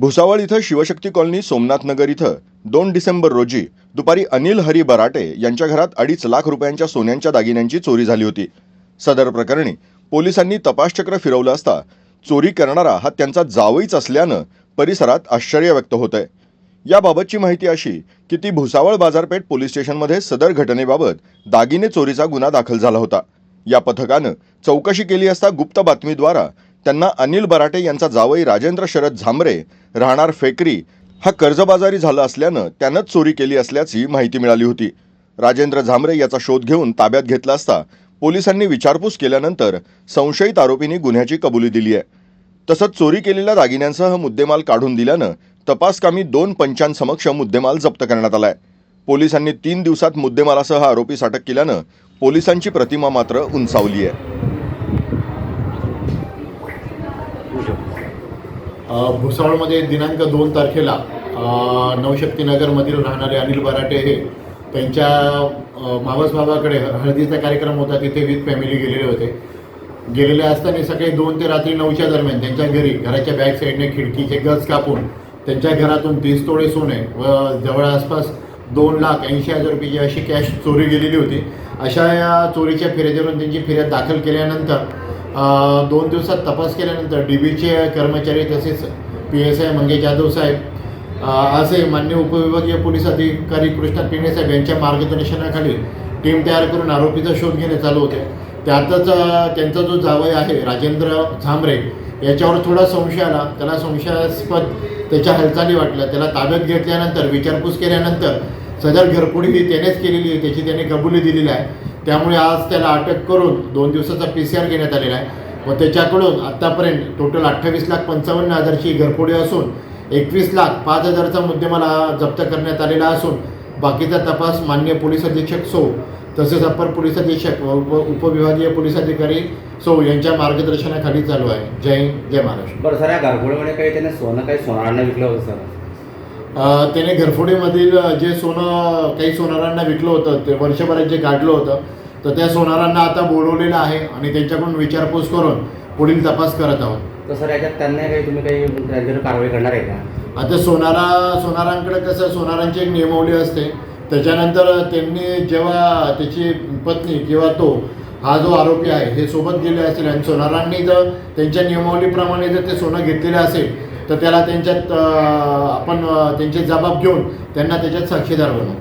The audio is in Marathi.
भुसावळ इथं शिवशक्ती कॉलनी सोमनाथ नगर इथं दोन डिसेंबर रोजी दुपारी अनिल हरी बराटे यांच्या घरात अडीच लाख रुपयांच्या सोन्यांच्या दागिन्यांची चोरी झाली होती. सदर प्रकरणी पोलिसांनी तपासचक्र फिरवलं असता चोरी करणारा हा त्यांचा जावईच असल्यानं परिसरात आश्चर्य व्यक्त होत आहे याबाबतची माहिती अशी की ती भुसावळ बाजारपेठ पोलीस स्टेशनमध्ये सदर घटनेबाबत दागिने चोरीचा गुन्हा दाखल झाला होता. या पथकानं चौकशी केली असता गुप्त बातमीद्वारा त्यांना अनिल बराटे यांचा जावई राजेंद्र शरद झांबरे राहणार फेकरी हा कर्जबाजारी झाला असल्यानं त्यानंच चोरी केली असल्याची माहिती मिळाली होती. राजेंद्र झांबरे याचा शोध घेऊन ताब्यात घेतला असता पोलिसांनी विचारपूस केल्यानंतर संशयित आरोपींनी गुन्ह्याची कबुली दिली आहे. तसंच चोरी केलेल्या दागिन्यांसह मुद्देमाल काढून दिल्यानं तपासकामी दोन पंचांसमक्ष मुद्देमाल जप्त करण्यात आलाय. पोलिसांनी तीन दिवसात मुद्देमालासह आरोपीस अटक केल्यानं पोलिसांची प्रतिमा मात्र उंचावली आहे. भुसावळमध्ये दिनांक दोन तारखेला नवशक्तीनगरमधील राहणारे अनिल बराटे हे त्यांच्या मावस भावाकडे हळदीचा कार्यक्रम होता तिथे विथ फॅमिली गेलेले होते. गेलेले असताना सकाळी दोन ते रात्री नऊच्या दरम्यान त्यांच्या घरी घराच्या बॅक साईडने खिडकीचे गज कापून त्यांच्या घरातून तीस तोडे सोने व जवळ आसपास दोन लाख ऐंशी हजार रुपयाची अशी कॅश चोरी गेलेली होती. अशा या चोरीच्या फिर्यादीवरून त्यांची फिर्याद दाखल केल्यानंतर दोन दिवसात तपास केल्यानंतर डी बीचे कर्मचारी तसेच P S I Mangesh Jadhav साहेब असे मान्य उपविभागीय पोलीस अधिकारी कृष्णा पिंगणे साहेब यांच्या मार्गदर्शनाखाली टीम तयार करून आरोपीचा शोध घेणे चालू होते. त्यातच त्यांचा जो जावई आहे राजेंद्र झांबरे याच्यावर थोडा संशय आला. त्याला संशयास्पद त्याच्या हालचाली वाटल्या. त्याला ताब्यात घेतल्यानंतर विचारपूस केल्यानंतर सदर घरपुडी ही त्यानेच केलेली आहे त्याची त्याने कबुली दिलेली आहे. त्यामुळे आज त्याला अटक करून दोन दिवसाचा पी सी आर घेण्यात आलेला आहे. व त्याच्याकडून आत्तापर्यंत टोटल अठ्ठावीस लाख पंचावन्न हजारची घरफोडी असून एकवीस लाख पाच हजारचा मुद्देमाल जप्त करण्यात आलेला असून बाकीचा तपास मान्य पोलीस अधीक्षक सौ तसेच अप्पर पोलीस अधीक्षक व उप उपविभागीय पोलीस अधिकारी सौ यांच्या मार्गदर्शनाखाली चालू आहे. जय हिंद, जय महाराष्ट्र. बरं सर या घरगुडीमध्ये काही त्याने सोनं काही सोनारांना विकलं होतं सर. त्याने घरफोडीमधील जे सोनं काही सोनारांना विकलं होतं ते वर्षभरात जे काढलं होतं तर त्या सोनारांना आता बोलवलेलं आहे आणि त्यांच्याकडून विचारपूस करून पुढील तपास करत आहोत. तर सर याच्यात त्यांना काही तुम्ही काही त्यांच्यावर कारवाई करणार आहे का? आता सोनारा सोनारांकडे कसं सोनारांची एक नियमावली असते. त्याच्यानंतर त्यांनी जेव्हा त्याची पत्नी किंवा तो हा जो आरोपी आहे हे सोबत गेले असेल आणि सोनारांनी जर त्यांच्या नियमावलीप्रमाणे जर ते सोनं घेतलेलं असेल तर त्याला त्यांच्यात आपण त्यांचे जबाब घेऊन त्यांना त्याच्यात साक्षीदार बनवू.